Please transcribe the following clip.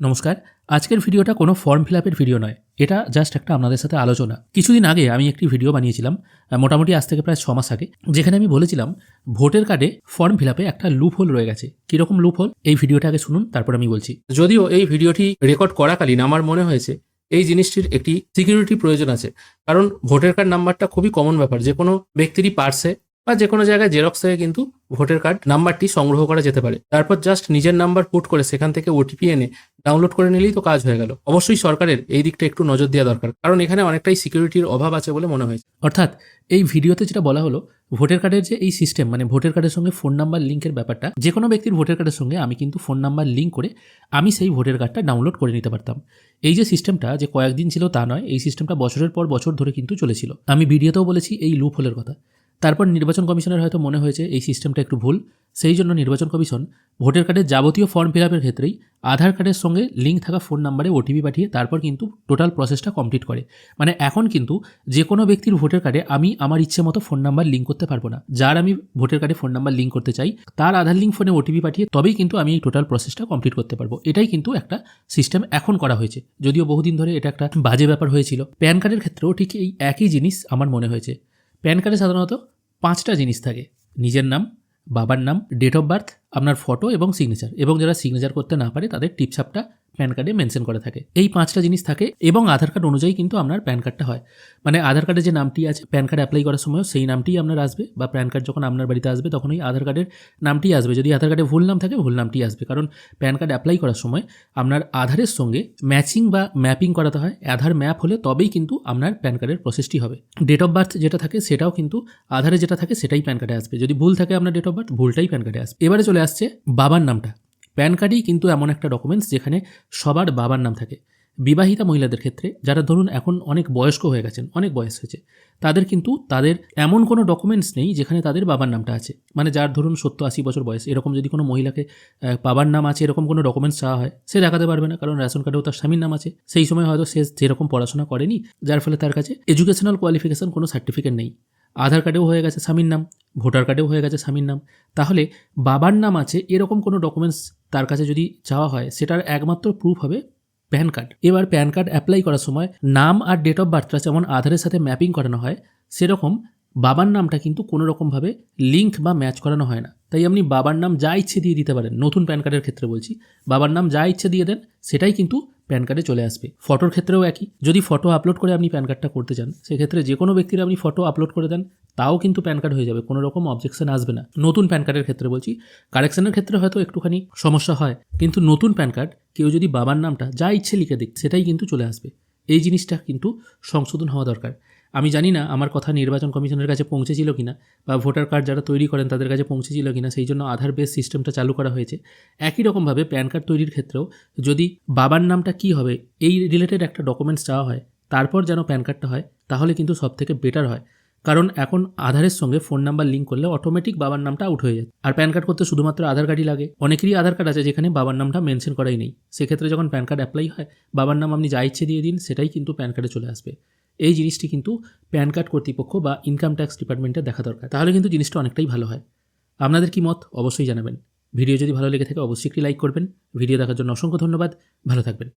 নমস্কার। আজকের ভিডিওটা কোনো ফর্ম ফিল আপের ভিডিও নয়। এটা জাস্ট একটা আপনাদের সাথে আলোচনা। কিছুদিন আগে আমি একটি ভিডিও বানিয়েছিলাম মোটামুটি আজ থেকে প্রায় ছ মাস আগে, যেখানে আমি বলেছিলাম, ভোটের কার্ডে ফর্ম ফিল আপে একটা লুপ হোল রয়ে গেছে। কীরকম লুপ হোল এই ভিডিওটা আগে শুনুন, তারপর আমি বলছি। যদিও এই ভিডিওটি রেকর্ড করাকালীন আমার মনে হয়েছে, এই জিনিসটির একটি সিকিউরিটি প্রয়োজন আছে। কারণ ভোটার কার্ড নাম্বারটা খুবই কমন ব্যাপার। যে কোনো ব্যক্তিরই পার্সে বা যে কোনো জায়গায় জেরক্স থেকে কিন্তু ভোটার কার্ড, নাম্বারটি সংগ্রহ করা যেতে পারে। তারপর জাস্ট নিজের নাম্বার পুট করে সেখান থেকে ওটিপি এনে ডাউনলোড করে নিলেই তো কাজ হয়ে গেল। অবশ্যই সরকারের এই দিকটা একটু নজর দেওয়া দরকার, কারণ এখানে অনেকটাই সিকিউরিটির অভাব আছে বলে মনে হয়েছে। অর্থাৎ এই ভিডিওতে যেটা বলা হলো, ভোটার কার্ডের যে এই সিস্টেম মানে ভোটার কার্ডের সঙ্গে ফোন নাম্বার লিঙ্কের ব্যাপারটা যে কোনো ব্যক্তির ভোটার কার্ডের সঙ্গে আমি কিন্তু ফোন নাম্বার লিঙ্ক করে আমি সেই ভোটার কার্ডটা ডাউনলোড করে নিতে পারতাম। এই যে সিস্টেমটা যে কয়েকদিন ছিল তা নয়, এই সিস্টেমটা বছরের পর বছর ধরে কিন্তু চলেছিল। আমি ভিডিওতেও বলেছি এই লুপ হোলের কথা। তারপর নির্বাচন কমিশনের হয়তো মনে হয়েছে এই সিস্টেমটা একটু ভুল। সেই জন্য নির্বাচন কমিশন ভোটার কার্ডের যাবতীয় ফর্ম ফিল আপের ক্ষেত্রেই আধার কার্ডের সঙ্গে লিঙ্ক থাকা ফোন নাম্বারে ওটিপি পাঠিয়ে তারপর কিন্তু টোটাল প্রসেসটা কমপ্লিট করে। মানে এখন কিন্তু যে কোনো ব্যক্তির ভোটার কার্ডে আমি আমার ইচ্ছে মতো ফোন নাম্বার লিঙ্ক করতে পারব না। যার আমি ভোটার কার্ডে ফোন নাম্বার লিঙ্ক করতে চাই, তার আধার লিঙ্ক ফোনে ওটিপি পাঠিয়ে তবেই কিন্তু আমি এই টোটাল প্রসেসটা কমপ্লিট করতে পারব। এটাই কিন্তু একটা সিস্টেম এখন করা হয়েছে। যদিও বহুদিন ধরে এটা একটা বাজে ব্যাপার হয়েছিল। প্যান কার্ডের ক্ষেত্রেও ঠিক এই একই জিনিস আমার মনে হয়েছে। প্যান কার্ডে সাধারণত পাঁচটা জিনিস থাকে। নিজের নাম, বাবার নাম ডেট অফ বার্থ আপনার ফটো এবং সিগনেচার এবং যারা সিগনেচার করতে না পারে, তাদের টিপসাপটা প্যান কার্ডে মেনশন করা থাকে। এই পাঁচটা জিনিস থাকে এবং আধার কার্ড অনুযায়ী কিন্তু আপনার প্যান কার্ডটা হয়। মানে আধার কার্ডে যে নামটি আছে, প্যান কার্ড অ্যাপ্লাই করার সময়ও সেই নামটিই আপনার আসবে বা প্যান কার্ড যখন আপনার বাড়িতে আসবে তখন ওই আধার কার্ডের নামটি আসবে। যদি আধার কার্ডে ভুল নাম থাকে, ভুল নামটি আসবে। কারণ প্যান কার্ড অ্যাপ্লাই করার সময় আপনার আধারের সঙ্গে ম্যাচিং বা ম্যাপিং করাতে হয়। আধার ম্যাপ হলে তবেই কিন্তু আপনার প্যান কার্ডের প্রসেসটি হবে। ডেট অফ বার্থ যেটা থাকে সেটাও কিন্তু আধারে যেটা থাকে সেটাই প্যান কার্ডে আসবে। যদি ভুল থাকে আপনার ডেট অফ বার্থ ভুলটাই প্যান কার্ডে আসবে। এবারে চলে আসছে বাবার নামটা। প্যান কার্ডই কিন্তু এমন একটা ডকুমেন্টস যেখানে সবার বাবার নাম থাকে। বিবাহিতা মহিলাদের ক্ষেত্রে যারা ধরুন এখন অনেক বয়স্ক হয়ে গেছেন, অনেক বয়স হয়েছে, তাদের কিন্তু তাদের এমন কোনো ডকুমেন্টস নেই যেখানে তাদের বাবার নামটা আছে। মানে যার ধরুন সত্তর আশি বছর বয়স, এরকম যদি কোনো মহিলাকে বাবার নাম আছে, এরকম কোনো ডকুমেন্টস চাওয়া হয়, সে দেখাতে পারবে না, কারণ রেশন কার্ডেও তার স্বামীর নাম আছে। সেই সময় হয়তো সে যেরকম পড়াশোনা করেনি, যার ফলে তার কাছে এডুকেশনাল কোয়ালিফিকেশন কোনো সার্টিফিকেট নেই। আধার কার্ডেও হয়ে গেছে স্বামীর নাম, ভোটার কার্ডেও হয়ে গেছে স্বামীর নাম। তাহলে বাবার নাম আছে, এরকম কোনো ডকুমেন্টস তার কাছে যদি চাওয়া হয়, সেটার একমাত্র প্রুফ হবে প্যান কার্ড এবার প্যান কার্ড অ্যাপ্লাই করার সময় নাম আর ডেট অফ বার্থটা যেমন আধারের সাথে ম্যাপিং করানো হয়, সেরকম বাবার নামটা কিন্তু কোনো রকমভাবে লিঙ্ক বা ম্যাচ করানো হয় না। তাই আপনি বাবার নাম যা ইচ্ছে দিয়ে দিতে পারেন। নতুন প্যান কার্ডের ক্ষেত্রে বলছি। বাবার নাম যা ইচ্ছে দিয়ে দেন, সেটাই কিন্তু প্যান কার্ডে চলে আসবে। ফটোর ক্ষেত্রেও একই। যদি ফটো আপলোড করে আপনি প্যান কার্ডটা করতে চান, সেক্ষেত্রে যে কোনো ব্যক্তির আপনি ফটো আপলোড করে দেন, তাও কিন্তু প্যান কার্ড হয়ে যাবে। কোনো রকম অবজেকশন আসবে না। নতুন প্যান কার্ডের ক্ষেত্রে বলছি কারেকশনের ক্ষেত্রে হয়তো একটুখানি সমস্যা হয়। কিন্তু নতুন প্যান কার্ড কেউ যদি বাবার নামটা যা ইচ্ছে লিখে দিক, সেটাই কিন্তু চলে আসবে। এই জিনিসটা কিন্তু সংশোধন হওয়া দরকার। আমি জানি না আমার কথা নির্বাচন কমিশনের কাছে পৌঁছেছিল কিনা বা ভোটার কার্ড যারা তৈরি করেন তাদের কাছে পৌঁছেছিল কিনা, সেই জন্য আধার বেস সিস্টেমটা চালু করা হয়েছে। একই রকমভাবে প্যান কার্ড তৈরির ক্ষেত্রেও যদি বাবার নামটা কি হবে, এই রিলেটেড একটা ডকুমেন্টস চাওয়া হয়, তারপর যেন প্যান কার্ডটা হয়, তাহলে কিন্তু সব থেকে বেটার হয়। কারণ এখন আধারের সঙ্গে ফোন নাম্বার লিঙ্ক করলে অটোমেটিক বাবার নামটা আউট হয়ে যায়। আর প্যান কার্ড করতে শুধুমাত্র আধার কার্ডই লাগে। অনেকেরই আধার কার্ড আছে যেখানে বাবার নামটা মেনশন করাই নেই। সেক্ষেত্রে যখন প্যান কার্ড অ্যাপ্লাই হয়, বাবার নাম আপনি যা ইচ্ছে দিয়ে দিন, সেটাই কিন্তু প্যান কার্ডে চলে আসবে। এই জিনিসটি কিন্তু প্যান কার্ড কর্তৃপক্ষ বা ইনকাম ট্যাক্স ডিপার্টমেন্টে দেখা দরকার। তাহলে কিন্তু জিনিসটা অনেকটাই ভালো হয়। আপনাদের কি মত? অবশ্যই জানাবেন। ভিডিও যদি ভালো লেগে থাকে, অবশ্যই একটি লাইক করবেন। ভিডিও দেখার জন্য অসংখ্য ধন্যবাদ। ভালো থাকবেন।